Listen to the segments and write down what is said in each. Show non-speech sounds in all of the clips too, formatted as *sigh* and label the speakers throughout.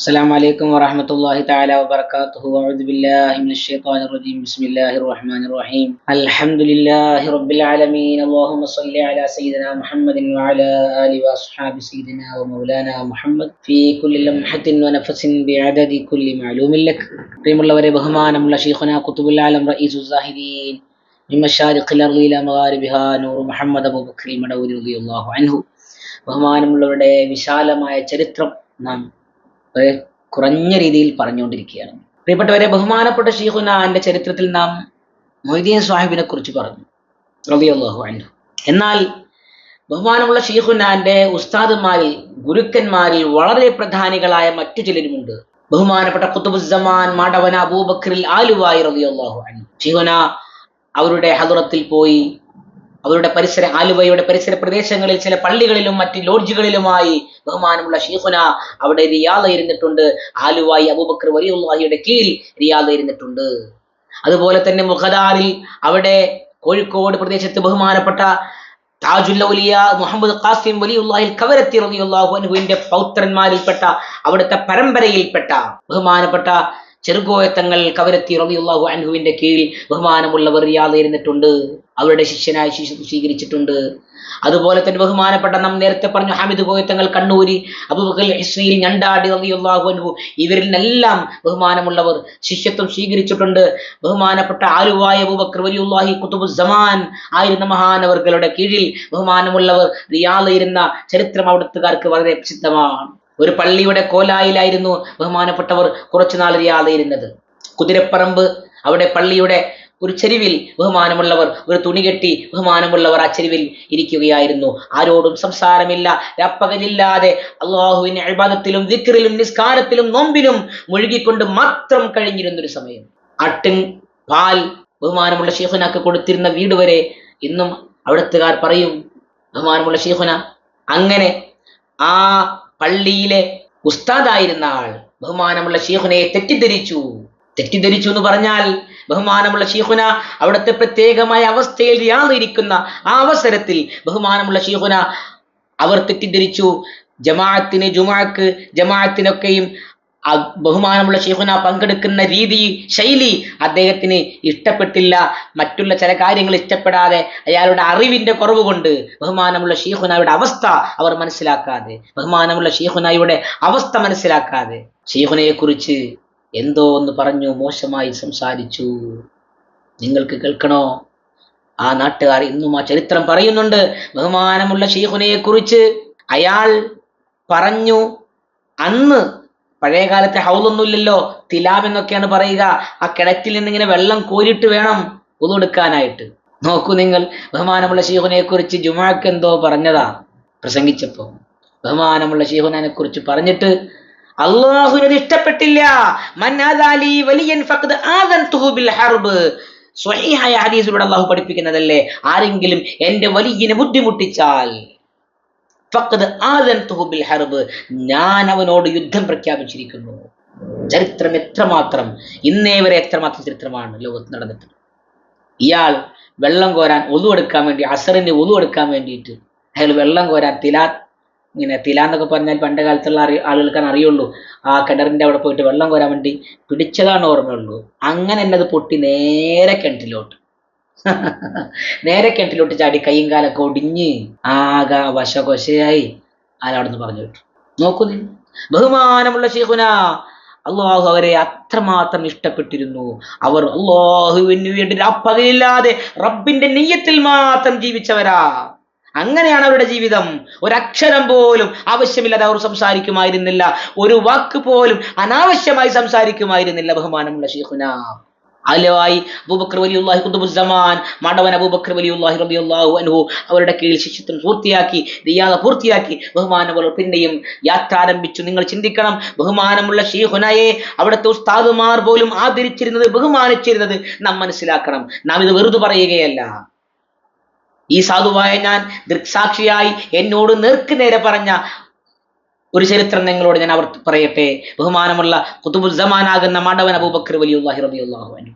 Speaker 1: السلام عليكم ورحمة الله تعالى وبركاته أعوذ بالله من الشيطان الرجيم بسم الله الرحمن الرحيم الحمد لله رب العالمين اللهم صل على سيدنا محمد وعلى آله وأصحاب سيدنا ومولانا محمد في كل لمحة ونفس بعدد كل معلوم لك പ്രിയമുള്ളവരെ ബഹുമാനമുള്ള ഷീഖുന കുത്തുബുൽ ആലം റഈസു സാഹിദീൻ من مشارق الأرض إلى مغاربها നൂർ മുഹമ്മദ് അബൂബക്കർ മടവൂരി റളിയല്ലാഹു അൻഹു ബഹുമാനമുള്ളവരുടെ വിശാലമായ ചരിത്രം നാം വളരെ കുറഞ്ഞ രീതിയിൽ പറഞ്ഞുകൊണ്ടിരിക്കുകയാണ്. പ്രിയപ്പെട്ടവരെ ബഹുമാനപ്പെട്ട ഷീഖുനാന്റെ ചരിത്രത്തിൽ നാം മൊയ്തീൻ സാഹിബിനെ കുറിച്ച് പറഞ്ഞു. റളിയല്ലാഹു അൻഹു. എന്നാൽ ബഹുമാനമുള്ള ഷീഖുനാന്റെ ഉസ്താദുമാരിൽ ഗുരുക്കന്മാരിൽ വളരെ പ്രധാനികളായ മറ്റു ചിലരുമുണ്ട്. ബഹുമാനപ്പെട്ട കുത്തുബുസമാൻ മാടവന അബൂബക്കറിൽ ആലുവായി റളിയല്ലാഹു അൻഹു. ഷീഖുന അവരുടെ ഹദുറത്തിൽ പോയി അവരുടെ പരിസര ആലുവയുടെ പരിസര പ്രദേശങ്ങളിൽ ചില പള്ളികളിലും മറ്റ് ലോഡ്ജുകളിലുമായി ബഹുമാനമുള്ള ഷീഖുന അവിടെ റിയാദ ഇരുന്നിട്ടുണ്ട് ആലുവായി അബൂബക്കർ വലിയുള്ളാഹിയുടെ കീഴിൽ റിയാദ ഇരുന്നിട്ടുണ്ട് അതുപോലെ തന്നെ മുഖദാറിൽ അവിടെ കോഴിക്കോട് പ്രദേശത്ത് ബഹുമാനപ്പെട്ട താജുല്ലൗലിയ മുഹമ്മദ് ഖാസിം വലിയുള്ളാഹിൽ കവരത്തി റബിയുള്ളാഹു അൻഹുവിന്റെ പൗത്രന്മാരിൽപ്പെട്ട അവിടുത്തെ പരമ്പരയിൽപ്പെട്ട ബഹുമാനപ്പെട്ട ചെറുകോയത്തങ്ങൾ കവരത്തി റബിയുള്ളാഹു അൻഹുവിന്റെ കീഴിൽ ബഹുമാനമുള്ളവർ റിയാദ ഇരുന്നിട്ടുണ്ട് അവരുടെ ശിഷ്യനായി ശിശു സ്വീകരിച്ചിട്ടുണ്ട്. അതുപോലെ തന്നെ ബഹുമാനപ്പെട്ട നാം നേരത്തെ പറഞ്ഞു ഹാമിദ് കോയത്തങ്ങൾ കണ്ണൂരി അബുബക്കൽ ഞണ്ടാടി അൻഹു ഇവരിൽ നിന്നെല്ലാം ബഹുമാനമുള്ളവർ ശിഷ്യത്വം സ്വീകരിച്ചിട്ടുണ്ട്. ബഹുമാനപ്പെട്ട ആലുവായ അബൂബക്കർ വലിയുല്ലാഹി കുത്തുബു സമാൻ ആയിരുന്ന മഹാനവർകളുടെ കീഴിൽ ബഹുമാനമുള്ളവർ റിയാദയിരുന്ന ചരിത്രം അവിടുത്തുകാർക്ക് വളരെ പ്രസിദ്ധമാണ്. ഒരു പള്ളിയുടെ കോലായിലായിരുന്നു ബഹുമാനപ്പെട്ടവർ കുറച്ചുനാൾ റിയാദ് ഇരുന്നത് കുതിരപ്പറമ്പ് അവിടെ പള്ളിയുടെ ഒരു ചെരുവിൽ ബഹുമാനമുള്ളവർ ഒരു തുണി കെട്ടി ബഹുമാനമുള്ളവർ ആ ചെരുവിൽ ഇരിക്കുകയായിരുന്നു. ആരോടും സംസാരമില്ല രാപ്പകലില്ലാതെ അള്ളാഹുവിന്റെ അഴിബാദത്തിലും വിക്രിലും നിസ്കാരത്തിലും നോമ്പിലും മുഴുകിക്കൊണ്ട് മാത്രം കഴിഞ്ഞിരുന്ന ഒരു സമയം. അട്ടിൻ പാൽ ബഹുമാനമുള്ള ഷീഖുനാക്ക് കൊടുത്തിരുന്ന വീട് വരെ ഇന്നും അവിടത്തുകാർ പറയും ബഹുമാനമുള്ള ഷീഖുന അങ്ങനെ ആ പള്ളിയിലെ ഉസ്താദായിരുന്ന ആൾ ബഹുമാനമുള്ള ഷീഖുനയെ തെറ്റിദ്ധരിച്ചു. തെറ്റിദ്ധരിച്ചു എന്ന് പറഞ്ഞാൽ ബഹുമാനമുള്ള ഷീഹുന അവിടുത്തെ പ്രത്യേകമായ അവസ്ഥയിൽ യാതിരിക്കുന്ന ആ അവസരത്തിൽ ബഹുമാനമുള്ള ഷീഹുന അവർ തെറ്റിദ്ധരിച്ചു. ജമാഅത്തിന് ജുമാക്ക് ജമാഅത്തിനൊക്കെയും ബഹുമാനമുള്ള ഷീഹുന പങ്കെടുക്കുന്ന രീതി ശൈലി അദ്ദേഹത്തിന് ഇഷ്ടപ്പെട്ടില്ല. മറ്റുള്ള ചില കാര്യങ്ങൾ ഇഷ്ടപ്പെടാതെ അയാളുടെ അറിവിന്റെ കുറവ് കൊണ്ട് ബഹുമാനമുള്ള ഷീഖുനായുടെ അവസ്ഥ അവർ മനസ്സിലാക്കാതെ ബഹുമാനമുള്ള ഷീഖുനായുടെ അവസ്ഥ മനസ്സിലാക്കാതെ ഷീഹുനയെ കുറിച്ച് എന്തോ ഒന്ന് പറഞ്ഞു മോശമായി സംസാരിച്ചു. നിങ്ങൾക്ക് കേൾക്കണോ? ആ നാട്ടുകാർ ഇന്നും ആ ചരിത്രം പറയുന്നുണ്ട്. ബഹുമാനമുള്ള ഷെയ്ഖുനയെ കുറിച്ച് അയാൾ പറഞ്ഞു അന്ന് പഴയ കാലത്തെ ഹൗലൊന്നുമില്ലല്ലോ തിലാബ് എന്നൊക്കെയാണ് പറയുക. ആ കിണറ്റിൽ നിന്നിങ്ങനെ വെള്ളം കോരിട്ട് വേണം ഉതെടുക്കാനായിട്ട് നോക്കൂ നിങ്ങൾ ബഹുമാനമുള്ള ഷീഹുനെ കുറിച്ച് ജുമാക്ക് എന്തോ പറഞ്ഞതാ. പ്രസംഗിച്ചപ്പോ ബഹുമാനമുള്ള ഷീഹുനെ കുറിച്ച് പറഞ്ഞിട്ട് അള്ളാഹുവിനത് ഇഷ്ടപ്പെട്ടില്ല. മന്നാദാലി വലിയൻ ഫഖദ് ആദൻ ഹർബ്. സ്വഹീഹായ ഹദീസിലൂടെ അള്ളാഹു പഠിപ്പിക്കുന്നതല്ലേ? ആരെങ്കിലും എന്റെ വലിയനെ ബുദ്ധിമുട്ടിച്ചാൽ ഫഖദ് ആദൻ ബിൽ ഹർബ്. ഞാൻ അവനോട് യുദ്ധം പ്രഖ്യാപിച്ചിരിക്കുന്നു. ചരിത്രം എത്രമാത്രം? ഇന്നേ വരെ എത്രമാത്രം ചരിത്രമാണ് ലോകത്ത് നടന്നിട്ട്? ഇയാൾ വെള്ളം കോരാൻ ഒതു എടുക്കാൻ വേണ്ടി അസറിന് ഒതു എടുക്കാൻ വേണ്ടിയിട്ട് അയാൾ വെള്ളം കോരാൻ തിലാ ഇങ്ങനെ തില എന്നൊക്കെ പറഞ്ഞാൽ പണ്ട് കാലത്തുള്ള അറി ആളുകൾക്കാണ് അറിയുള്ളൂ. ആ കിണറിന്റെ അവിടെ പോയിട്ട് വെള്ളം കോരാൻ വേണ്ടി പിടിച്ചതാണ് ഓർമ്മയുള്ളൂ. അങ്ങനെ എന്നത് പൊട്ടി നേരെ കിണറ്റിലോട്ട്. *laughs* നേരെ കിണറ്റിലോട്ട് ചാടി കൈയും കാലൊക്കെ ഒടിഞ്ഞ് ആകെ വശകൊശയായി ആരവിടുന്ന് പറഞ്ഞു വിട്ടു. നോക്കൂ നീ. ബഹുമാനമുള്ള ഷീഖുന അള്ളാഹു അവരെ അത്രമാത്രം ഇഷ്ടപ്പെട്ടിരുന്നു. അവർ അള്ളാഹുവിന് വേണ്ടി അപ്പകയില്ലാതെ റബ്ബിന്റെ നെയ്യത്തിൽ മാത്രം ജീവിച്ചവരാ. അങ്ങനെയാണ് അവരുടെ ജീവിതം. ഒരക്ഷരം പോലും ആവശ്യമില്ലാതെ അവർ സംസാരിക്കുമായിരുന്നില്ല. ഒരു വാക്ക് പോലും അനാവശ്യമായി സംസാരിക്കുമായിരുന്നില്ല ബഹുമാനമുള്ള ഷീഖുന അലവായി അബൂബക്കർ വലിയുല്ലാഹി കുതുബുസമാൻ മടവൻ അബൂബക്കർ വലിയുല്ലാഹി റബിയുല്ലാഹു അനുഹു അവരുടെ കീഴിൽ ശിഷ്യത്വം പൂർത്തിയാക്കി റിയാദ പൂർത്തിയാക്കി ബഹുമാനമുള്ള പിന്നെയും യാത്ര ആരംഭിച്ചു നിങ്ങൾ ചിന്തിക്കണം ബഹുമാനമുള്ള ഷീഹുനയെ അവിടുത്തെ ഉസ്താദുമാർ പോലും ആദരിച്ചിരുന്നത് ബഹുമാനിച്ചിരുന്നത് നാം മനസ്സിലാക്കണം. നാം ഇത് വെറുതെ പറയുകയല്ല. ഈ സാധുവായ ഞാൻ ദൃക്സാക്ഷിയായി എന്നോട് നേർക്ക് നേരെ പറഞ്ഞ ഒരു ചരിത്രം നിങ്ങളോട് ഞാൻ അവർ പറയട്ടെ. ബഹുമാനമുള്ള കുത്തുബുസമാനാകുന്ന മാടവൻ അബൂബക്കർ വലിയുല്ലാഹി അനു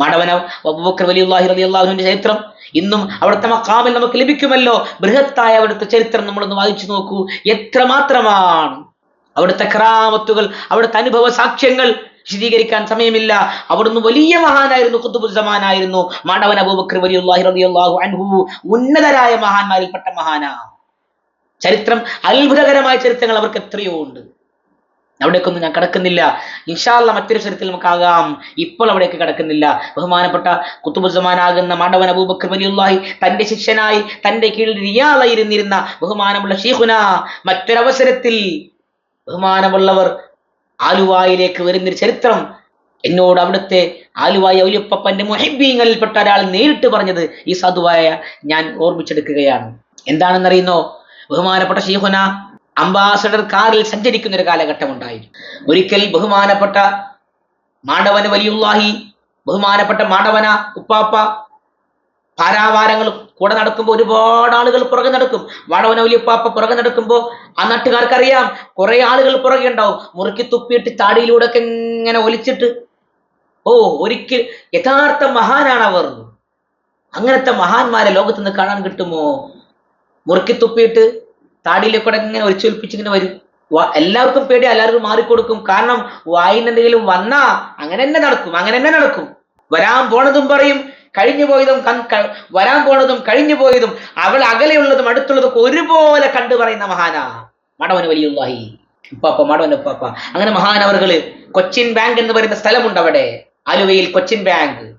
Speaker 1: മാടവന അബൂബക്കർ വലിയുല്ലാഹി റബിയുല്ലാഹുവിന്റെ ചരിത്രം ഇന്നും അവിടുത്തെ മക്കാമിൽ നമുക്ക് ലഭിക്കുമല്ലോ. ബൃഹത്തായ അവിടുത്തെ ചരിത്രം നമ്മളൊന്ന് വായിച്ചു നോക്കൂ. എത്രമാത്രമാണ് അവിടുത്തെ ക്രാമത്തുകൾ അവിടുത്തെ അനുഭവ സാക്ഷ്യങ്ങൾ വിശദീകരിക്കാൻ സമയമില്ല. അവിടുന്ന് വലിയ മഹാനായിരുന്നു കുത്തുബുസമാനായിരുന്നു മാടവൻ അബൂബക്കർ വലിയുല്ലാഹി റളിയല്ലാഹു അൻഹു ഉന്നതരായ മഹാന്മാരിൽപ്പെട്ട മഹാനാ. ചരിത്രം അത്ഭുതകരമായ ചരിത്രങ്ങൾ അവർക്ക് എത്രയോ ഉണ്ട്. അവിടേക്കൊന്നും ഞാൻ കിടക്കുന്നില്ല. ഇൻഷാല്ല മറ്റൊരു ചരിത്രത്തിൽ നമുക്കാകാം. ഇപ്പോൾ അവിടേക്ക് കിടക്കുന്നില്ല. ബഹുമാനപ്പെട്ട കുത്തുബുസമാനാകുന്ന മാണവൻ അബൂബക്കർ വലിയുള്ളാഹി തന്റെ ശിഷ്യനായി തന്റെ കീഴിൽ റിയാളായിരുന്നിരുന്ന ബഹുമാനമുള്ള ഷീഖുന മറ്റൊരവസരത്തിൽ ബഹുമാനമുള്ളവർ ആലുവായിലേക്ക് വരുന്നൊരു ചരിത്രം. എന്നോട് അവിടുത്തെ ആലുവായ ഔലിയപ്പന്റെ മൊഹിബീങ്ങളിൽപ്പെട്ട ഒരാൾ നേരിട്ട് പറഞ്ഞത് ഈ സാധുവായ ഞാൻ ഓർമ്മിച്ചെടുക്കുകയാണ്. എന്താണെന്നറിയുന്നോ? ബഹുമാനപ്പെട്ട ഷീഹുന അംബാസഡർ കാറിൽ സഞ്ചരിക്കുന്ന ഒരു കാലഘട്ടം ഉണ്ടായിരുന്നു ഒരിക്കൽ ബഹുമാനപ്പെട്ട മാടവന വലിയുള്ളാഹി ബഹുമാനപ്പെട്ട മാടവന ഉപ്പാപ്പ പാരാവാരങ്ങൾ കൂടെ നടക്കുമ്പോൾ ഒരുപാട് ആളുകൾ പുറകെ നടക്കും. വടവനൗലിപ്പാപ്പ പുറകെ നടക്കുമ്പോൾ ആ നാട്ടുകാർക്കറിയാം കുറെ ആളുകൾ പുറകെ ഉണ്ടാവും. മുറുക്കി തുപ്പിയിട്ട് താടിയിലൂടെ ഒക്കെ ഇങ്ങനെ ഒലിച്ചിട്ട്. ഓ ഒരിക്കൽ യഥാർത്ഥ മഹാനാണ് അവർ അങ്ങനത്തെ മഹാന്മാരെ ലോകത്ത് നിന്ന് കാണാൻ കിട്ടുമോ? മുറുക്കി തുപ്പിയിട്ട് താടിയിലെ കൂടെ ഇങ്ങനെ ഒലിച്ചൊലിപ്പിച്ച് ഇങ്ങനെ വരും. എല്ലാവർക്കും പേടി എല്ലാവർക്കും മാറിക്കൊടുക്കും. കാരണം വായിന് എന്തെങ്കിലും വന്നാ അങ്ങനെ തന്നെ നടക്കും അങ്ങനെ തന്നെ നടക്കും. വരാൻ പോണതും പറയും. കഴിഞ്ഞു പോയതും വരാൻ പോണതും കഴിഞ്ഞു പോയതും അവൾ അകലെയുള്ളതും അടുത്തുള്ളതും ഒരുപോലെ കണ്ടു പറയുന്ന മഹാനാ മടവന് വലിയുള്ളാഹി. ഉപ്പാപ്പ മടവൻ ഉപ്പാപ്പ. അങ്ങനെ മഹാനവറുകൾ കൊച്ചിൻ ബാങ്ക് എന്ന് പറയുന്ന സ്ഥലമുണ്ട് അവിടെ ആലുവയിൽ കൊച്ചിൻ ബാങ്ക്.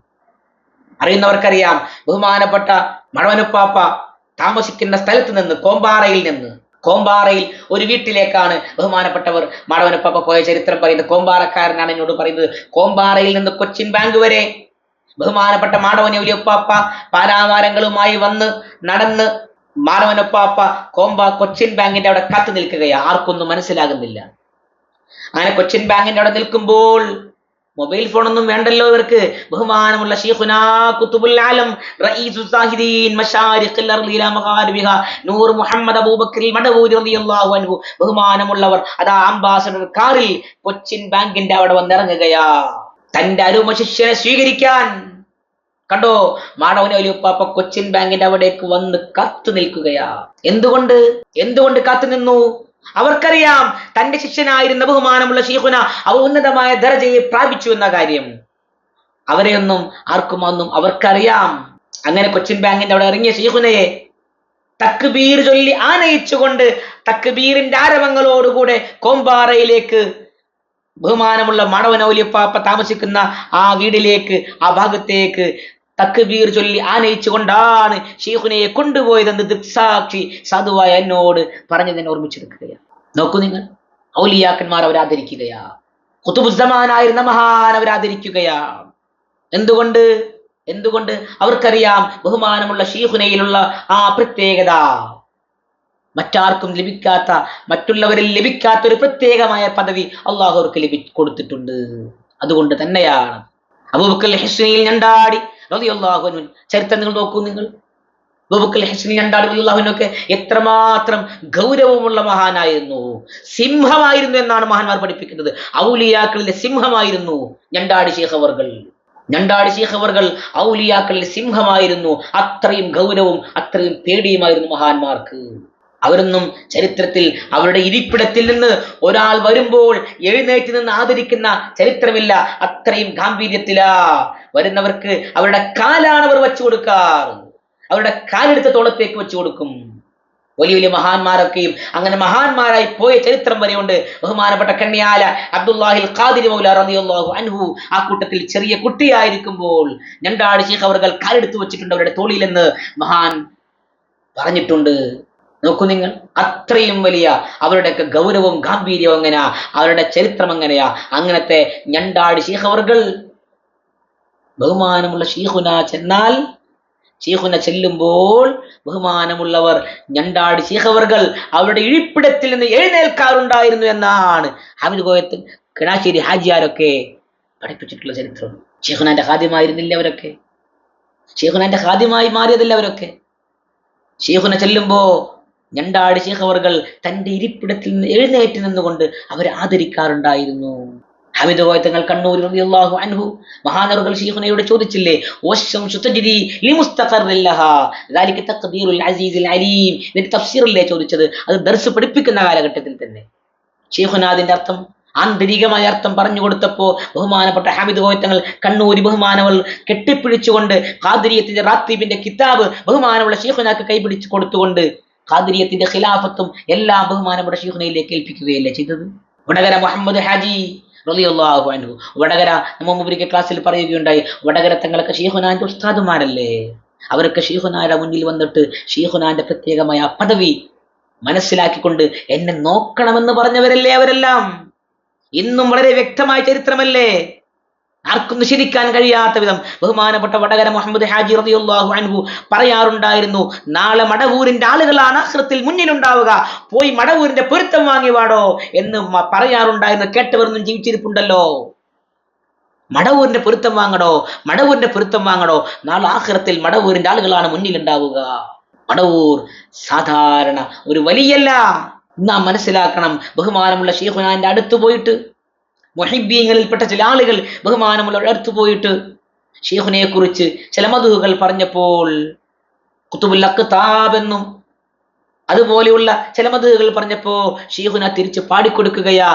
Speaker 1: അറിയുന്നവർക്കറിയാം ബഹുമാനപ്പെട്ട മടവനുപ്പാപ്പ താമസിക്കുന്ന സ്ഥലത്ത് നിന്ന് കോമ്പാറയിൽ നിന്ന് കോമ്പാറയിൽ ഒരു വീട്ടിലേക്കാണ് ബഹുമാനപ്പെട്ടവർ മടവനുപ്പാപ്പ പോയ ചരിത്രം പറയുന്നത്. കോമ്പാറക്കാരനാണ് എന്നോട് പറയുന്നത്. കോമ്പാറയിൽ നിന്ന് കൊച്ചിൻ ബാങ്ക് വരെ ബഹുമാനപ്പെട്ട മാടവനെ ഉലിയപ്പാപ്പ പാരാവാരങ്ങളുമായി വന്ന് നടന്ന് മാടവനപ്പാപ്പ കോമ്പ കൊച്ചിൻ ബാങ്കിന്റെ അവിടെ കാത്തു നിൽക്കുകയാ. ആർക്കൊന്നും മനസ്സിലാകുന്നില്ല. അങ്ങനെ കൊച്ചിൻ ബാങ്കിന്റെ അവിടെ നിൽക്കുമ്പോൾ മൊബൈൽ ഫോണൊന്നും വേണ്ടല്ലോ ഇവർക്ക്. ബഹുമാനമുള്ള ആലം മശാരിഖിൽ മുഹമ്മദ് അബൂബക്കർ അൻഹു. ബഹുമാനമുള്ളവർ അതാ അംബാസഡർ കാറിൽ കൊച്ചിൻ ബാങ്കിന്റെ അവിടെ വന്നിറങ്ങുകയാ. തന്റെ അരുമ ശിഷ്യനെ സ്വീകരിക്കാൻ കണ്ടോ? മാടവന പാപ്പ കൊച്ചിൻ ബാങ്കിന്റെ അവിടേക്ക് വന്ന് കാത്തു നിൽക്കുകയാ. എന്തുകൊണ്ട്? എന്തുകൊണ്ട് കാത്തു നിന്നു? അവർക്കറിയാം തന്റെ ശിഷ്യനായിരുന്ന ബഹുമാനമുള്ള ഷീഖുന അവ ഉന്നതമായ ദർജയെ പ്രാപിച്ചു എന്ന കാര്യം. അവരെയൊന്നും ആർക്കും ഒന്നും അവർക്കറിയാം. അങ്ങനെ കൊച്ചിൻ ബാങ്കിന്റെ അവിടെ ഇറങ്ങിയ ഷീഖുനയെ തക്ബീർ ചൊല്ലി ആനയിച്ചുകൊണ്ട് തക്ബീറിന്റെ ആരവങ്ങളോടുകൂടെ കോമ്പാറയിലേക്ക് ബഹുമാനമുള്ള മടവനൗലിയപ്പാപ്പ താമസിക്കുന്ന ആ വീടിലേക്ക് ആ ഭാഗത്തേക്ക് തക്ബീർ ചൊല്ലി ആനയിച്ചുകൊണ്ടാണ് ഷെയ്ഖുനയെ കൊണ്ടുപോയതെന്ന് ദൃക്സാക്ഷി സാധുവായ എന്നോട് തന്നെ ഓർമ്മിച്ചെടുക്കുകയാണ്. നോക്കൂ നിങ്ങൾ. ഔലിയാക്കന്മാർ അവരാദരിക്കുകയാ. കുത്തുബുദ്ധമാനായിരുന്ന മഹാൻ അവരാദരിക്കുകയാ. എന്തുകൊണ്ട്? എന്തുകൊണ്ട്? അവർക്കറിയാം ബഹുമാനമുള്ള ഷീഹുനയിലുള്ള ആ പ്രത്യേകത. മറ്റാർക്കും ലഭിക്കാത്ത മറ്റുള്ളവരിൽ ലഭിക്കാത്ത ഒരു പ്രത്യേകമായ പദവി അള്ളാഹു അവർക്ക് ലഭി കൊടുത്തിട്ടുണ്ട്. അതുകൊണ്ട് തന്നെയാണ്. അബൂബക്കൽ ഹിസ്നയിൽ ഞണ്ടാടി അൻഹു. ചരിത്രം നിങ്ങൾ നോക്കൂ നിങ്ങൾ. അബൂബക്കൽ ഹസ്നി ഞണ്ടാടി റളിയല്ലാഹുവിനൊക്കെ എത്രമാത്രം ഗൗരവമുള്ള മഹാനായിരുന്നു. സിംഹമായിരുന്നു എന്നാണ് മഹാന്മാർ പഠിപ്പിക്കുന്നത്. ഔലിയാക്കളിലെ സിംഹമായിരുന്നു ഞണ്ടാടി ശേഖവർകൾ ഞണ്ടാടി ശേഖവർകൾ ഔലിയാക്കളിലെ സിംഹമായിരുന്നു. അത്രയും ഗൗരവവും അത്രയും പേടിയുമായിരുന്നു മഹാന്മാർക്ക്. അവരൊന്നും ചരിത്രത്തിൽ അവരുടെ ഇരിപ്പിടത്തിൽ നിന്ന് ഒരാൾ വരുമ്പോൾ എഴുന്നേറ്റ് നിന്ന് ആദരിക്കുന്ന ചരിത്രമില്ല. അത്രയും ഗാംഭീര്യത്തിലാ വരുന്നവർക്ക് അവരുടെ കാലാണ് അവർ വെച്ചു കൊടുക്കാറ് അവരുടെ കാലെടുത്ത തോളത്തേക്ക് വെച്ചു കൊടുക്കും. വലിയ വലിയ മഹാന്മാരൊക്കെയും അങ്ങനെ മഹാന്മാരായി പോയ ചരിത്രം വരെയുണ്ട്. ബഹുമാനപ്പെട്ട കണ്ണിയാല അബ്ദുല്ലാഹിൽ ഖാദിരി മൗല റളിയല്ലാഹു അൻഹു ആ കൂട്ടത്തിൽ ചെറിയ കുട്ടിയായിരിക്കുമ്പോൾ ഞണ്ടാട് ശേഖ് അവർ കാലെടുത്ത് വെച്ചിട്ടുണ്ട് അവരുടെ തോളിലെന്ന് മഹാൻ പറഞ്ഞിട്ടുണ്ട്. നോക്കൂ നിങ്ങൾ. അത്രയും വലിയ അവരുടെയൊക്കെ ഗൗരവവും ഗാംഭീര്യവും എങ്ങനെയാ? അവരുടെ ചരിത്രം എങ്ങനെയാ? അങ്ങനത്തെ ഞണ്ടാട് ശീഖവർകൾ ബഹുമാനമുള്ള ഷീഹുന ചെന്നാൽ ഷീഹുന ചെല്ലുമ്പോൾ ബഹുമാനമുള്ളവർ ഞണ്ടാട് ശീഖവർകൾ അവരുടെ ഇഴിപ്പിടത്തിൽ നിന്ന് എഴുന്നേൽക്കാറുണ്ടായിരുന്നു എന്നാണ്. ഹാമിദ് കോയത്ത് കിണാശ്ശേരി ഹാജിയാരൊക്കെ പഠിപ്പിച്ചിട്ടുള്ള ചരിത്രം. ഷീഹുനാന്റെ ഹാദ്യമായിരുന്നില്ല അവരൊക്കെ? ഷീഹുനാന്റെ ഹാദ്യമായി മാറിയതില്ല അവരൊക്കെ? ഷീഹുന ചെല്ലുമ്പോ ഞണ്ടാട് ശേഖ് അവർകൾ തന്റെ ഇരിപ്പിടത്തിൽ നിന്ന് എഴുന്നേറ്റ് നിന്നുകൊണ്ട് അവരെ ആദരിക്കാറുണ്ടായിരുന്നു. ഹമിദ് കോയത്തങ്ങൾ കണ്ണൂർ റളിയല്ലാഹു അൻഹു. മഹാനറുകൾ ഷീഖുനയോട് ചോദിച്ചില്ലേ അലീം ഇതിന്റെ ചോദിച്ചത്. അത് ദർസ് പഠിപ്പിക്കുന്ന കാലഘട്ടത്തിൽ തന്നെ. ഷീഖുന അർത്ഥം ആന്തരികമായ അർത്ഥം പറഞ്ഞു കൊടുത്തപ്പോൾ ബഹുമാനപ്പെട്ട ഹാമിദ് ഗോയത്തങ്ങൾ കണ്ണൂരി ബഹുമാനവൾ കെട്ടിപ്പിടിച്ചുകൊണ്ട് ഖാദിരിയത്തിന്റെ റാത്തീബിന്റെ കിതാബ് ബഹുമാനമുള്ള ഷീഖുനാക്ക് കൈപിടിച്ച് കൊടുത്തുകൊണ്ട് ഖാദിരിയത്തിന്റെ ഖിലാഫത്തും എല്ലാം ബഹുമാനപ്പെട്ട ഷെയ്ഖുനയിലേക്ക് ഏൽപ്പിക്കുകയല്ലേ ചെയ്തത്. വടകര മുഹമ്മദ് ഹാജി റളിയല്ലാഹു അൻഹു. വടകര നമ്മ മുമ്പൊരിക്കൽ ക്ലാസ്സിൽ പറയുകയുണ്ടായി വടകര തങ്ങളൊക്കെ ഷെയ്ഖുനാന്റെ ഉസ്താദുമാരല്ലേ? അവരൊക്കെ ഷെയ്ഖുനായുടെ മുന്നിൽ വന്നിട്ട് ഷെയ്ഖുനാന്റെ പ്രത്യേകമായ പദവി മനസ്സിലാക്കിക്കൊണ്ട് എന്നെ നോക്കണമെന്ന് പറഞ്ഞവരല്ലേ അവരെല്ലാം? ഇന്നും വളരെ വ്യക്തമായ ചരിത്രമല്ലേ? ആർക്കും നിഷേധിക്കാൻ കഴിയാത്ത വിധം ബഹുമാനപ്പെട്ട വടകര മുഹമ്മദ് ഹാജി റളിയല്ലാഹു അൻഹു പറയാറുണ്ടായിരുന്നു നാളെ മടവൂരിന്റെ ആളുകളാണ് അസ്രത്തിൽ മുന്നിലുണ്ടാവുക. പോയി മടവൂരിന്റെ പൊരുത്തം വാങ്ങി വാടോ എന്ന് പറയാറുണ്ടായിരുന്നു കേട്ടവരൊന്നും ജീവിച്ചിരിപ്പുണ്ടല്ലോ. മടവൂരിന്റെ പൊരുത്തം വാങ്ങടോ മടവൂരിന്റെ പൊരുത്തം വാങ്ങടോ. നാളെ ആഹ്റത്തിൽ മടവൂരിന്റെ ആളുകളാണ് മുന്നിലുണ്ടാവുക. മടവൂർ സാധാരണ ഒരു വലിയല്ല. നാം മനസ്സിലാക്കണം ബഹുമാനമുള്ള ഷെയ്ഖുനാന്റെ അടുത്ത് പോയിട്ട് മൊഹിബീങ്ങളിൽപ്പെട്ട ചില ആളുകൾ ബഹുമാനമുള്ള അടുത്ത് പോയിട്ട് ഷെയ്ഖുനെ കുറിച്ച് ചില മധുകൾ പറഞ്ഞപ്പോൾ കുത്തുബുൽ അക്താബ് എന്നും അതുപോലെയുള്ള ചില മതകൾ പറഞ്ഞപ്പോ ഷീഹുന തിരിച്ച് പാടിക്കൊടുക്കുകയാ.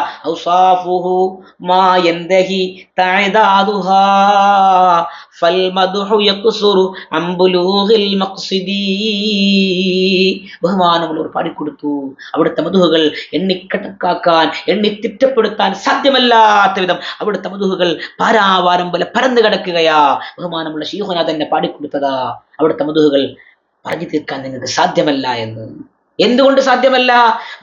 Speaker 1: ബഹുമാനമുള്ളവർ പാടിക്കൊടുത്തു. അവിടുത്തെ മധുഹകൾ എണ്ണിക്കണക്കാക്കാൻ എണ്ണി തിറ്റപ്പെടുത്താൻ സാധ്യമല്ലാത്ത വിധം അവിടുത്തെ മധുഹകൾ പാരാവാരം പോലെ പരന്നു കിടക്കുകയാ. ബഹുമാനമുള്ള ഷീഹുന തന്നെ പാടിക്കൊടുത്തതാ. അവിടുത്തെ മധുഹകൾ പറഞ്ഞു തീർക്കാൻ നിങ്ങൾക്ക് സാധ്യമല്ല എന്ന്. എന്തുകൊണ്ട് സാധ്യമല്ല?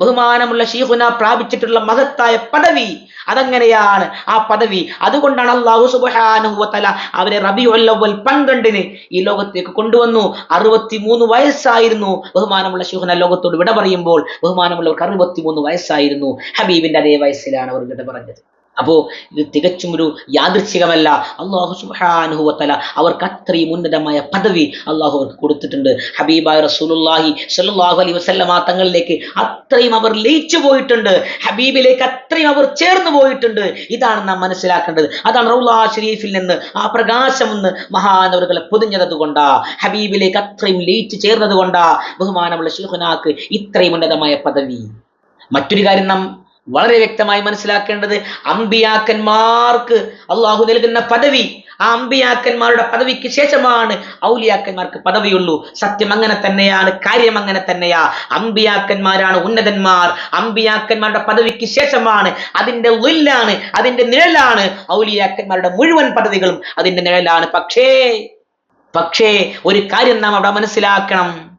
Speaker 1: ബഹുമാനമുള്ള ഷീഹുന പ്രാപിച്ചിട്ടുള്ള മഹത്തായ പദവി അതങ്ങനെയാണ്. ആ പദവി അതുകൊണ്ടാണ് അള്ളാഹു തആല അവരെ റബിയുൽ അവ്വൽ പന്ത്രണ്ടിന് ഈ ലോകത്തേക്ക് കൊണ്ടുവന്നു. അറുപത്തി മൂന്ന് വയസ്സായിരുന്നു. ബഹുമാനമുള്ള ഷീഹുന ലോകത്തോട് വിട പറയുമ്പോൾ ബഹുമാനമുള്ളവർക്ക് അറുപത്തി മൂന്ന് വയസ്സായിരുന്നു. ഹബീബിന്റെ അതേ വയസ്സിലാണ് അവർ വിട പറഞ്ഞത്. അപ്പോ ഇത് തികച്ചും ഒരു യാദൃച്ഛികമല്ല അള്ളാഹു തആല അവർക്ക് അത്രയും ഉന്നതമായ പദവി അള്ളാഹു അവർക്ക് കൊടുത്തിട്ടുണ്ട്. ഹബീബായ റസൂലുള്ളാഹി സ്വല്ലല്ലാഹു അലൈഹി വസല്ലമ തങ്ങളിലേക്ക് അത്രയും അവർ ലയിച്ചു പോയിട്ടുണ്ട്. ഹബീബിലേക്ക് അത്രയും അവർ ചേർന്ന് പോയിട്ടുണ്ട്. ഇതാണ് നാം മനസ്സിലാക്കേണ്ടത്. അതാണ് റൗലാ ഷരീഫിൽ നിന്ന് ആ പ്രകാശം ഒന്ന് മഹാനവറുകളെ പൊതിഞ്ഞത് കൊണ്ടാ. ഹബീബിലേക്ക് അത്രയും ലയിച്ചു ചേർന്നത് കൊണ്ടാ ബഹുമാനമുള്ള ഷെയ്ഖുനാക്ക് ഇത്രയും ഉന്നതമായ പദവി. മറ്റൊരു കാര്യം നാം വളരെ വ്യക്തമായി മനസ്സിലാക്കേണ്ടത് അമ്പിയാക്കന്മാർക്ക് അള്ളാഹു നൽകുന്ന പദവി. ആ അമ്പിയാക്കന്മാരുടെ പദവിക്ക് ശേഷമാണ് ഔലിയാക്കന്മാർക്ക് പദവിയുള്ളൂ. സത്യം അങ്ങനെ തന്നെയാണ് കാര്യം അങ്ങനെ തന്നെയാ. അമ്പിയാക്കന്മാരാണ് ഉന്നതന്മാർ. അമ്പിയാക്കന്മാരുടെ പദവിക്ക് ശേഷമാണ് അതിന്റെ ഉല്ലാണ് അതിന്റെ നിഴലാണ് ഔലിയാക്കന്മാരുടെ മുഴുവൻ പദവികളും അതിന്റെ നിഴലാണ്. പക്ഷേ പക്ഷേ ഒരു കാര്യം നാം അവിടെ മനസ്സിലാക്കണം.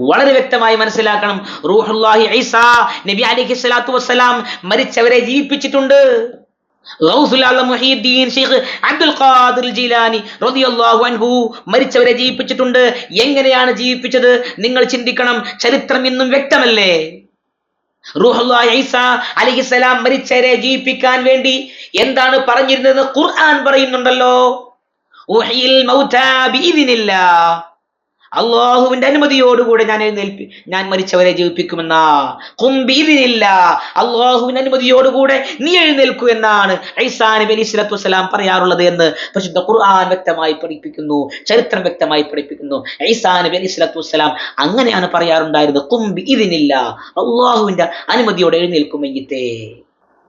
Speaker 1: വളരെ വ്യക്തമായി മനസ്സിലാക്കണം. റൂഹുല്ലാഹി ഐസ നബി അലിഹി സ്വലാത്തു വസ്സലാം മരിച്ചവരെ ജീവിപ്പിച്ചിട്ടുണ്ട്. അബ്ദുൽ ഖാദിർ അൻഹു മരിച്ചവരെ ജീവിപ്പിച്ചിട്ടുണ്ട്. എങ്ങനെയാണ് ജീവിപ്പിച്ചത്? നിങ്ങൾ ചിന്തിക്കണം. ചരിത്രം ഇന്നും വ്യക്തമല്ലേ? അലൈഹിസ്സലാം മരിച്ചവരെ ജീവിപ്പിക്കാൻ വേണ്ടി എന്താണ് പറഞ്ഞിരുന്നത് ഖുർആൻ പറയുന്നുണ്ടല്ലോ. അള്ളാഹുവിന്റെ അനുമതിയോടുകൂടെ ഞാൻ എഴുന്നേൽപ്പി ഞാൻ മരിച്ചവരെ ജീവിപ്പിക്കുമെന്ന. കുംബീതിനില്ല അള്ളാഹുവിന്റെ അനുമതിയോടുകൂടെ നീ എഴുന്നേൽക്കൂ എന്നാണ് ഐസാ നബി പറയാറുള്ളത് എന്ന് പ്രസിദ്ധ ഖുർആൻ വ്യക്തമായി പഠിപ്പിക്കുന്നു. ചരിത്രം വ്യക്തമായി പഠിപ്പിക്കുന്നു. ഐസാ നബി അലി സ്വലത്തു വസ്സലാം അങ്ങനെയാണ് പറയാറുണ്ടായിരുന്നത്. കുംബി ഇതിനില്ല അള്ളാഹുവിന്റെ അനുമതിയോടെ എഴുന്നേൽക്കും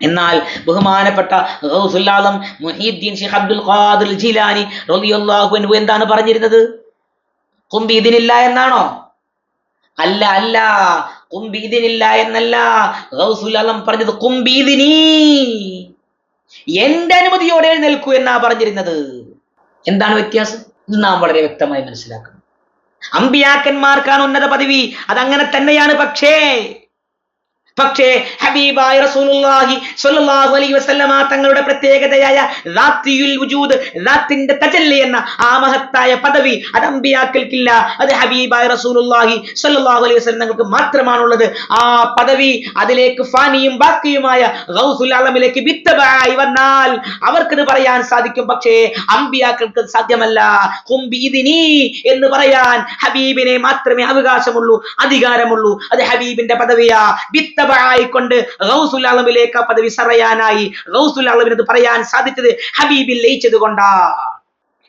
Speaker 1: എന്നാൽ ബഹുമാനപ്പെട്ട Ghausul Muhyiddin Shaikh Abdul Qadir Jilani റളിയല്ലാഹു അൻഹു എന്താണ് പറഞ്ഞിരുന്നത്? കുമ്പി ഇതിനില്ല എന്നാണോ? അല്ല അല്ല. കുംബീദിനില്ല എന്നല്ല. ഗൗസുൽ അലം പറഞ്ഞത് കുംബീദിനി എന്റെ അനുമതിയോടെ എഴുന്നേൽക്കൂ എന്നാ പറഞ്ഞിരുന്നത്. എന്താണ് വ്യത്യാസം? ഇത് നാം വളരെ വ്യക്തമായി മനസ്സിലാക്കണം. അമ്പിയാക്കന്മാർക്കാണ് ഉന്നത പദവി. അതങ്ങനെ തന്നെയാണ് പക്ഷേ പക്ഷേ ഹബീബായ റസൂലുള്ളാഹി സ്വല്ലല്ലാഹു അലൈഹി വസല്ലമ തങ്ങളുടെ പ്രത്യേകതയായ ദാത്തിയുൽ വുജൂദ് ദാത്തിന്റെ തജല്ലി എന്ന ആ മഹത്തായ പദവി അത് അമ്പിയാക്കൽക്കില്ല. അത് ഹബീബായ റസൂലുള്ളാഹി സ്വല്ലല്ലാഹു അലൈഹി വസല്ലം തങ്ങൾക്ക് മാത്രമാണുള്ളത്. ആ പദവി അതിലേക്ക് ഫാനിയും ബാക്കിയുമായ ഗൗസുൽ ആലമിലേക്ക് വിത്തബായി വന്നാൽ അവർക്കത് പറയാൻ സാധിക്കും. പക്ഷേ അമ്പിയാക്കൾക്ക് സാധ്യമല്ല. കുംബീദിനി എന്ന് പറയാൻ ഹബീബിനെ മാത്രമേ അവകാശമുള്ളൂ അധികാരമുള്ളൂ. അത് ഹബീബിന്റെ പദവിയാ. വിത്തബായിക്കൊണ്ട് ഗൗസുൽ ആ പദവി സറയാനായി. ഗൗസുൽ പറയാൻ സാധിച്ചത് ഹബീബിൽ ലയിച്ചത് കൊണ്ടാ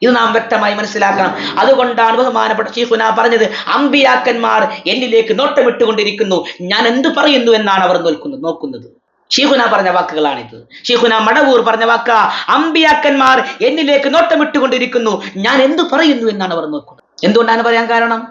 Speaker 1: ഇത് നാം വ്യക്തമായി മനസ്സിലാക്കണം. അതുകൊണ്ടാണ് ബഹുമാനപ്പെട്ട ഷീഖുന പറഞ്ഞത് അമ്പിയാക്കന്മാർ എന്നിലേക്ക് നോട്ടമിട്ടുകൊണ്ടിരിക്കുന്നു. ഞാൻ എന്ത് പറയുന്നു എന്നാണ് അവർ നോക്കുന്നത് നോക്കുന്നത്. ഷീഖുന പറഞ്ഞ വാക്കുകളാണിത്. ഷീഖുന മടവൂർ പറഞ്ഞ വാക്ക അമ്പിയാക്കന്മാർ എന്നിലേക്ക് നോട്ടമിട്ടുകൊണ്ടിരിക്കുന്നു. ഞാൻ എന്ത് പറയുന്നു എന്നാണ് അവർ നോക്കുന്നത്. എന്തുകൊണ്ടാണ് പറയാൻ കാരണം?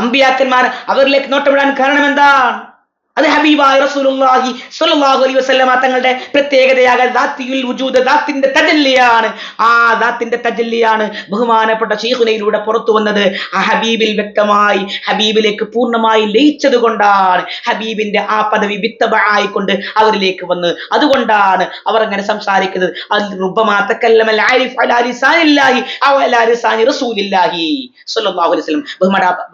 Speaker 1: അമ്പിയാക്കന്മാർ അവരിലേക്ക് നോട്ടമിടാൻ കാരണം എന്താണ്? അത് ഹബീബായ റസൂലുള്ളാഹി സ്വല്ലല്ലാഹു അലൈഹി വസല്ലമ തങ്ങളുടെ പ്രത്യേകതയാകാൻ ദാത്തിയുൽ വുജൂദ് ദാത്തിന്റെ തജല്ലിയാണ്. ആ ദാത്തിന്റെ തജല്ലിയാണ് ബഹുമാനപ്പെട്ട ഷീഖുനയിലൂടെ പുറത്തു വന്നത്. ആ ഹബീബിൽ വ്യക്തമായി ഹബീബിലേക്ക് പൂർണമായി ലയിച്ചത് കൊണ്ടാണ് ഹബീബിന്റെ ആ പദവി വിത്തബായിക്കൊണ്ട് അവരിലേക്ക് വന്ന്. അതുകൊണ്ടാണ് അവർ അങ്ങനെ സംസാരിക്കുന്നത്.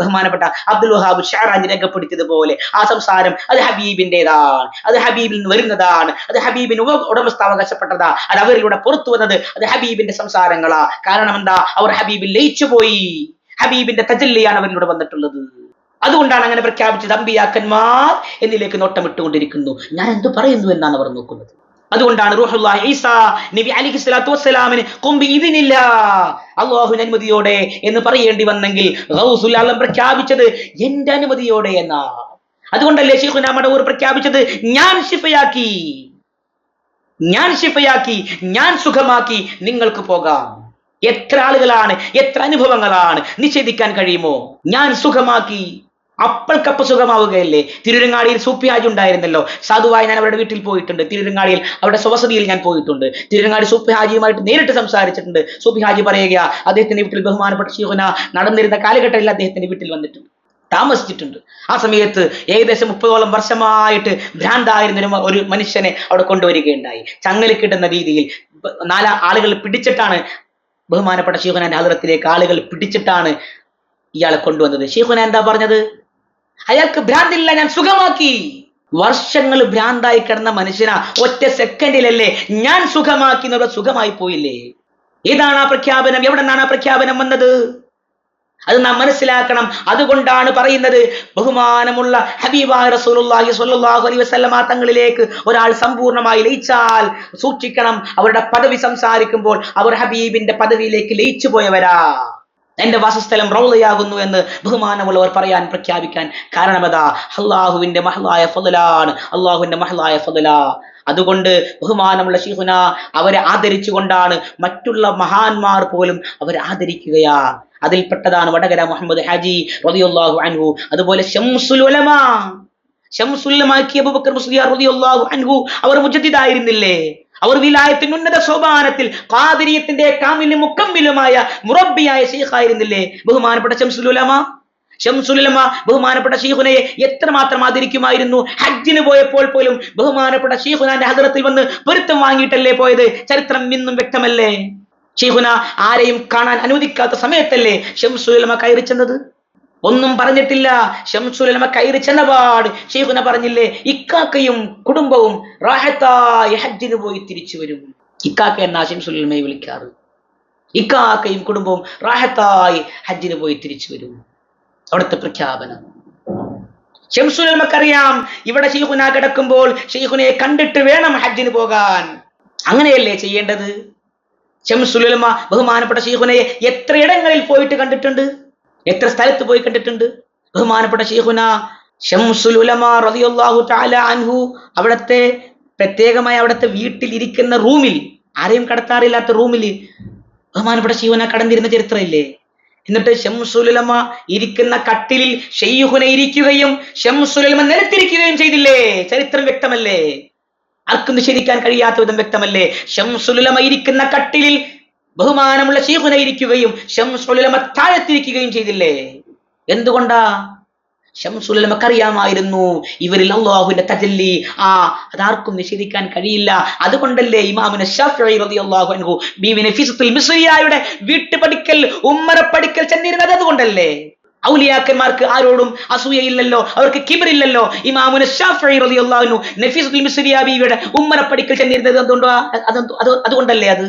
Speaker 1: ബഹുമാനപ്പെട്ട അബ്ദുൽ വഹാബ് ഷാറാജി രേഖപ്പെടുത്തിയതുപോലെ ആ സംസാരം അത് ഹബീബിന്റെതാണ് അത് ഹബീബിൽ നിന്ന് വരുന്നതാണ്. അത് ഹബീബിന് ഉടമസ്ഥാവകാശപ്പെട്ടതാ. അത് അവരിലൂടെ പുറത്തു വന്നത് അത് ഹബീബിന്റെ സംസാരങ്ങളാ. കാരണം എന്താ? അവർ ഹബീബിൽ ലയിച്ചു പോയി. ഹബീബിന്റെ തജല്ലിയാണ് അവരിലൂടെ വന്നിട്ടുള്ളത്. അതുകൊണ്ടാണ് അങ്ങനെ പ്രഖ്യാപിച്ചത് അമ്പിയാക്കന്മാർ എന്നിലേക്ക് നോട്ടമിട്ടുകൊണ്ടിരിക്കുന്നു. ഞാൻ എന്ത് പറയുന്നു എന്നാണ് അവർ നോക്കുന്നത്. അതുകൊണ്ടാണ് റൂഹുല്ലാ ഈസാ നബി അലി സ്വലാത്തു വസ്സലാമിന് കൊമ്പ് ഇതിനില്ല. അനുമതിയോടെ എന്ന് പറയേണ്ടി വന്നെങ്കിൽ പ്രഖ്യാപിച്ചത് എന്റെ അനുമതിയോടെ എന്നാ അതുകൊണ്ടല്ലേ ഷെയ്ഖുന മടവൂർ പ്രഖ്യാപിച്ചത്? ഞാൻ ശിഫയാക്കി. ഞാൻ ശിഫയാക്കി. ഞാൻ സുഖമാക്കി. നിങ്ങൾക്ക് പോകാം. എത്ര ആളുകളാണ്? എത്ര അനുഭവങ്ങളാണ്? നിഷേധിക്കാൻ കഴിയുമോ? ഞാൻ സുഖമാക്കി. അപ്പൾക്കപ്പ സുഖമാവുകയല്ലേ? തിരുരങ്ങാടിയിൽ സൂപ്പിയാജ് ഉണ്ടായിരുന്നല്ലോ. സാധുവായി ഞാൻ അവരുടെ വീട്ടിൽ പോയിട്ടുണ്ട്. തിരുരങ്ങാടിയിൽ അവരുടെ സ്വസതിയിൽ ഞാൻ പോയിട്ടുണ്ട്. തിരുരങ്ങാടി സൂപ്പിഹാജിയുമായിട്ട് നേരിട്ട് സംസാരിച്ചിട്ടുണ്ട്. സൂപ്പിഹാജി പറയുക അദ്ദേഹത്തിന്റെ വീട്ടിൽ ബഹുമാനപ്പെട്ട ശിവന നടന്നിരുന്ന കാലഘട്ടത്തിൽ അദ്ദേഹത്തിന്റെ വീട്ടിൽ വന്നിട്ടുണ്ട്. താമസിച്ചിട്ടുണ്ട്. ആ സമയത്ത് ഏകദേശം മുപ്പതോളം വർഷമായിട്ട് ഭ്രാന്തായിരുന്ന ഒരു- മനുഷ്യനെ അവിടെ കൊണ്ടുവരികയുണ്ടായി. ചങ്ങല കിട്ടുന്ന രീതിയിൽ നാലാ ആളുകൾ പിടിച്ചിട്ടാണ് ബഹുമാനപ്പെട്ട ശിവനാന്റെ ആദരത്തിലേക്ക് ആളുകൾ പിടിച്ചിട്ടാണ് ഇയാളെ കൊണ്ടുവന്നത്. ശിവന എന്താ പറഞ്ഞത്? അയാൾക്ക് ഭ്രാന്തില്ല ഞാൻ സുഖമാക്കി. വർഷങ്ങൾ ഭ്രാന്തായി കിടന്ന മനുഷ്യനാ ഒറ്റ സെക്കൻഡിലല്ലേ ഞാൻ സുഖമാക്കി എന്നുള്ള സുഖമായി പോയില്ലേ? ഏതാണ് ആ പ്രഖ്യാപനം? എവിടെ നിന്നാണ് ആ പ്രഖ്യാപനം വന്നത്? അത് നാം മനസ്സിലാക്കണം. അതുകൊണ്ടാണ് പറയുന്നത് ബഹുമാനമുള്ള ഹബീബായ റസൂലുള്ളാഹി സ്വല്ലല്ലാഹു അലൈഹി വസല്ലമ തങ്ങളിലേക്ക് ഒരാൾ സമ്പൂർണമായി ലയിച്ചാൽ സൂക്ഷിക്കണം. അവരുടെ പദവി സംസാരിക്കുമ്പോൾ അവർ ഹബീബിന്റെ പദവിയിലേക്ക് ലയിച്ചു പോയവരാ. എന്റെ വാസസ്ഥലം റൗളയാകുന്നു എന്ന് ബഹുമാനമുള്ളവർ പറയാൻ പ്രഖ്യാപിക്കാൻ കാരണമതാ? അള്ളാഹുവിന്റെ മഹലായ ഫضലാണ് അള്ളാഹുവിന്റെ മഹലായ ഫضല അതുകൊണ്ട് ബഹുമാനമുള്ള ഷീഹുന അവരെ ആദരിച്ചുകൊണ്ടാണ് മറ്റുള്ള മഹാന്മാർ പോലും അവരെ ആദരിക്കുകയാ. അതിൽപ്പെട്ടതാണ് വടകര മുഹമ്മദ് ഹാജി റളിയല്ലാഹു അൻഹു. അതുപോലെ ഷംസുൽ ഉലമ. ഉലമാക്കി അബൂബക്കർ മുസ്ലിയാർ റളിയല്ലാഹു അൻഹു. അവർ മുജദ്ദിദായിരുന്നില്ലേ? അവർ വിലായത്തിന്റെ ഉന്നത സോപാനത്തിൽ ഖാദിരിയത്തിന്റെ കാമിലും മുക്കമ്മിലുമായ മുറബിയായ ഷെയ്ഖായിരുന്നില്ലേ ബഹുമാനപ്പെട്ട ഷംസുൽ ഉലമ. ഷംസുലമ ബഹുമാനപ്പെട്ട ഷീഖുനയെ എത്രമാത്രം ആദരിക്കുമായിരുന്നു? ഹജ്ജിന് പോയപ്പോൾ പോലും ബഹുമാനപ്പെട്ട ഷീഖുനാന്റെ ഹദറത്തിൽ വന്ന് പൊരുത്തം വാങ്ങിയിട്ടല്ലേ പോയത്? ചരിത്രം ഇന്നും വ്യക്തമല്ലേ? ഷീഖുന ആരെയും കാണാൻ അനുവദിക്കാത്ത സമയത്തല്ലേ ഷംസുലമ കയറി ചെന്നത്? ഒന്നും പറഞ്ഞിട്ടില്ല. ഷംസുലമ കയറി ചെന്നപാട് ഷെയ്ഖുന പറഞ്ഞില്ലേ ഇക്കാക്കയും കുടുംബവും റാഹത്തായി ഹജ്ജിന് പോയി തിരിച്ചു വരും. ഇക്കാക്ക എന്നാ ഷംസുലമയെ വിളിക്കാറ്? ഇക്കാക്കയും കുടുംബവും റാഹത്തായി ഹജ്ജിന് പോയി തിരിച്ചു വരും. അവിടുത്തെ പ്രഖ്യാപനം. ഷംസുലമക്കറിയാം ഇവിടെ ഷെയ്ഖുന കിടക്കുമ്പോൾ ഷെയ്ഖുനെ കണ്ടിട്ട് വേണം ഹജ്ജിന് പോകാൻ. അങ്ങനെയല്ലേ ചെയ്യേണ്ടത്? ഷംസുലമ ബഹുമാനപ്പെട്ട എത്ര ഇടങ്ങളിൽ പോയിട്ട് കണ്ടിട്ടുണ്ട്? എത്ര സ്ഥലത്ത് പോയി കണ്ടിട്ടുണ്ട്? ബഹുമാനപ്പെട്ട ഷീഹുന റളിയല്ലാഹു തആല അൻഹു അവിടുത്തെ പ്രത്യേകമായി അവിടുത്തെ വീട്ടിൽ ഇരിക്കുന്ന റൂമിൽ ആരെയും കടത്താറില്ലാത്ത റൂമിൽ ബഹുമാനപ്പെട്ട ഷീഹുന കടന്നിരുന്ന ചരിത്രമില്ലേ? എന്നിട്ട് ഷംസുലുലമ ഇരിക്കുന്ന കട്ടിലിൽ ഷെയ്യുഹുന ഇരിക്കുകയും ഷംസുലുലമ നിലത്തിരിക്കുകയും ചെയ്തില്ലേ? ചരിത്രം വ്യക്തമല്ലേ? ആർക്കും നിഷേധിക്കാൻ കഴിയാത്ത വിധം വ്യക്തമല്ലേ? ശംസുലമായിരിക്കുന്ന കട്ടിലിൽ ബഹുമാനമുള്ള ഷെയ്ഖുന ഇരിക്കുകയും ഷംസുലമ താഴത്തിരിക്കുകയും ചെയ്തില്ലേ? എന്തുകൊണ്ടാ? ഷംസുലമക്കറിയാമായിരുന്നു ഇവരിൽ അള്ളാഹുവിന്റെ തജല്ലി. ആ അതാർക്കും നിഷേധിക്കാൻ കഴിയില്ല. അതുകൊണ്ടല്ലേ ഇമാമിന് അൻഹു മിസ്രിയായുടെ വീട്ടുപടിക്കൽ ഉമ്മറപ്പടിക്കൽ ചെന്നിരുന്നത്? അതുകൊണ്ടല്ലേ? ഔലിയാക്കന്മാർക്ക് ആരോടും അസൂയയില്ലല്ലോ അവർക്ക് കിബറില്ലല്ലോ. ഇമാമുന അൻഹു നഫീസത്തുൽ മിസ്രിയ ബീവിയുടെ പഠിക്കൽ ചെന്നിരുന്നത് എന്തുകൊണ്ടോ? അത് അത് അതുകൊണ്ടല്ലേ അത്?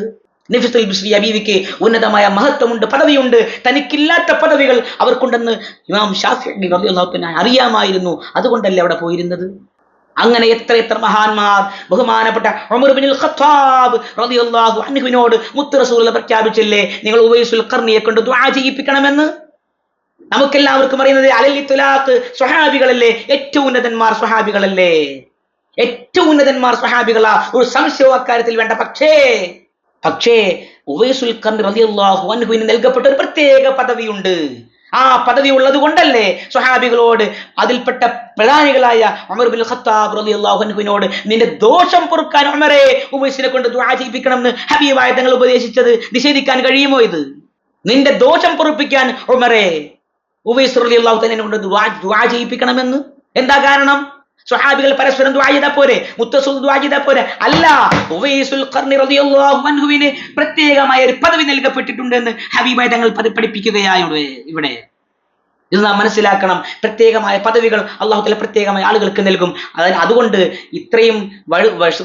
Speaker 1: നഫീസുൽ മിസ്രിയ ബീവിക്ക് ഉന്നതമായ മഹത്വമുണ്ട് പദവിയുണ്ട്. തനിക്കില്ലാത്ത പദവികൾ അവർക്കുണ്ടെന്ന് ഇമാം ഷാഫി അൻഹു അറിയാമായിരുന്നു. അതുകൊണ്ടല്ലേ അവിടെ പോയിരുന്നത്? അങ്ങനെ എത്ര എത്ര മഹാന്മാർ ബഹുമാനപ്പെട്ട ഖത്താബ് റളിയല്ലാഹു അൻഹുവിനോട് മുത്ത് റസൂൽ പ്രഖ്യാപിച്ചില്ലേ നിങ്ങൾ ഉവൈസുൽ കർണിയെ കൊണ്ട് ദുആ ചെയ്യിപ്പിക്കണമെന്ന്? നമുക്കെല്ലാവർക്കും അറിയുന്നത് അലലി തുലാഖ് സ്വഹാബികളല്ലേ? ഏറ്റവും ഉന്നതന്മാർ സ്വഹാബികളല്ലേ? ഏറ്റവും ഉന്നതന്മാർ സ്വഹാബികളാ. ഒരു സംശയവും അക്കാര്യത്തിൽ വേണ്ട. പക്ഷേ പക്ഷേ ഉവൈസുൽ റളിയല്ലാഹു അൻഹുവിന് നൽകപ്പെട്ട ഒരു പ്രത്യേക പദവിയുണ്ട്. ആ പദവി ഉള്ളത് കൊണ്ടല്ലേ സ്വഹാബികളോട് അതിൽപ്പെട്ട പ്രധാനികളായ ഉമർ ബിൻ ഖത്താബ് നിന്റെ ദോഷം പൊറുക്കാൻ അമരെ ഉവൈസിനെ കൊണ്ട് ദുആ ചെയ്യിപ്പിക്കണമെന്ന് ഹബീബായ തങ്ങൾ ഉപദേശിച്ചത് നിഷേധിക്കാൻ കഴിയുമോ ഇത്? നിന്റെ ദോഷം പൊറുപ്പിക്കാൻ ഉമറെ ഉവൈസ് റളിയല്ലാഹു തന്നെ കൊണ്ട് ദുആ ചെയ്യിപ്പിക്കണമെന്ന്. എന്താ കാരണം? സ്വഹാബികൾ പരസ്പരം ദുആ ചെയ്താൽ പോരെ. മുത്തസൂദ് ദുആ ചെയ്താൽ പോരെ. അല്ല ഉവൈസുൽ റളിയല്ലാഹു പ്രത്യേകമായ ഒരു പദവി നൽകപ്പെട്ടിട്ടുണ്ട് എന്ന് ഹബീബായി തങ്ങൾ പഠിപ്പിക്കുകയായി ഇവിടെ. ഇത് നാം മനസ്സിലാക്കണം പ്രത്യേകമായ പദവികൾ അള്ളാഹു തല പ്രത്യേകമായ ആളുകൾക്ക് നൽകും. അതായത് അതുകൊണ്ട് ഇത്രയും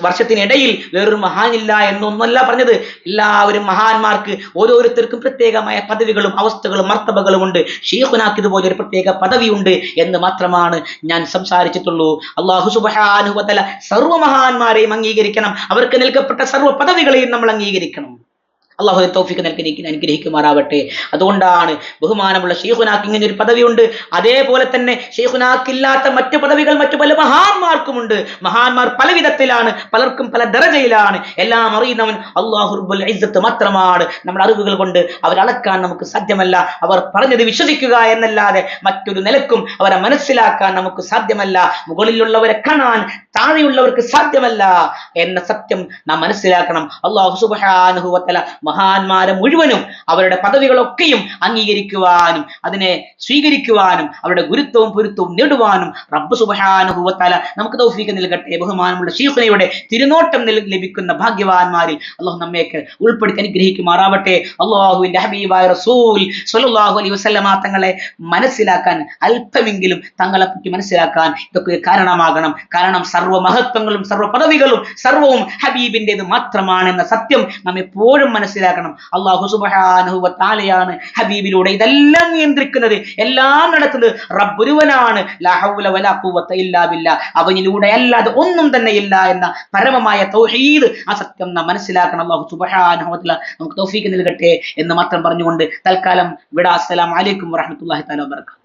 Speaker 1: വർഷത്തിനിടയിൽ വേറൊരു മഹാനില്ല എന്നൊന്നല്ല പറഞ്ഞത്. എല്ലാവരും മഹാന്മാർക്ക് ഓരോരുത്തർക്കും പ്രത്യേകമായ പദവികളും അവസ്ഥകളും മർത്തബകളും ഉണ്ട്. ഷീഖുനാക്ക് ഇതുപോലെ ഒരു പ്രത്യേക പദവിയുണ്ട് എന്ന് മാത്രമാണ് ഞാൻ സംസാരിച്ചിട്ടുള്ളൂ. അള്ളാഹു സർവ മഹാന്മാരെയും അംഗീകരിക്കണം. അവർക്ക് നൽകപ്പെട്ട സർവ പദവികളെയും നമ്മൾ അംഗീകരിക്കണം. അള്ളാഹു തൗഫിക്ക് നൽകി അനുഗ്രഹിക്കുമാറാവട്ടെ. അതുകൊണ്ടാണ് ബഹുമാനമുള്ള ഷെയ്ഖുനാക്ക് ഇങ്ങനെ ഒരു പദവിയുണ്ട്. അതേപോലെ തന്നെ ഷെയ്ഖുനാക്കില്ലാത്ത മറ്റു പദവികൾ മറ്റു പല മഹാന്മാർക്കുമുണ്ട്. മഹാന്മാർ പല വിധത്തിലാണ് പലർക്കും പല ദറജയിലാണ്. എല്ലാം അറിയുന്നവൻ അള്ളാഹു റബ്ബുൽ ഇസ്സത്ത് മാത്രമാണ്. നമ്മുടെ അറിവുകൾ കൊണ്ട് അവരളക്കാൻ നമുക്ക് സാധ്യമല്ല. അവർ പറഞ്ഞത് വിശ്വസിക്കുക എന്നല്ലാതെ മറ്റൊരു നിലക്കും അവരെ മനസ്സിലാക്കാൻ നമുക്ക് സാധ്യമല്ല. മുകളിലുള്ളവരെ കാണാൻ താഴെയുള്ളവർക്ക് സാധ്യമല്ല എന്ന സത്യം നാം മനസ്സിലാക്കണം. അള്ളാഹു സുബാനുഹുവത്തല മഹാന്മാരെ മുഴുവനും അവരുടെ പദവികളൊക്കെയും അംഗീകരിക്കുവാനും അതിനെ സ്വീകരിക്കുവാനും അവരുടെ ഗുരുത്വവും പൊരുത്തവും നേടുവാനും റബ്ബ് സുബാനുഹുവത്തല നമുക്ക് തൗഫീഖ് നൽകട്ടെ. ബഹുമാനമുള്ള ഷീഖനയുടെ തിരുനോട്ടം ലഭിക്കുന്ന ഭാഗ്യവാന്മാരിൽ അള്ളാഹു നമ്മയൊക്കെ ഉൾപ്പെടുത്തി അനുഗ്രഹിക്കുമാറാവട്ടെ. അള്ളാഹുവിന്റെ ഹബീബായ റസൂൽ സ്വല്ലല്ലാഹു അലൈഹി വസല്ലമ തങ്ങളെ മനസ്സിലാക്കാൻ അല്പമെങ്കിലും തങ്ങളെ പറ്റി മനസ്സിലാക്കാൻ ഇതൊക്കെ കാരണമാകണം. കാരണം സർവ മഹത്വങ്ങളും സർവ പദവികളും സർവവും ഹബീബിന്റെത് മാത്രമാണെന്ന സത്യം നാം എപ്പോഴും മനസ്സിലാക്കണം. അള്ളാഹു തആലയാണ് ഹബീബിലൂടെ ഇതെല്ലാം നിയന്ത്രിക്കുന്നത്. എല്ലാം നടത്തുന്നത് റബ്ബുരുവനാണ്. അവനിലൂടെ അല്ലാതെ ഒന്നും തന്നെ ഇല്ല എന്ന പരമമായ തൗഹീദ് ആ സത്യം നാം മനസ്സിലാക്കണം. അള്ളാഹു തആല നമുക്ക് തൗഫീഖ് നൽകട്ടെ എന്ന് മാത്രം പറഞ്ഞുകൊണ്ട് തൽക്കാലം വിടാ. അസ്സലാമു അലൈക്കും വറഹ്മത്തുള്ളാഹി തആല വബറകാതുഹു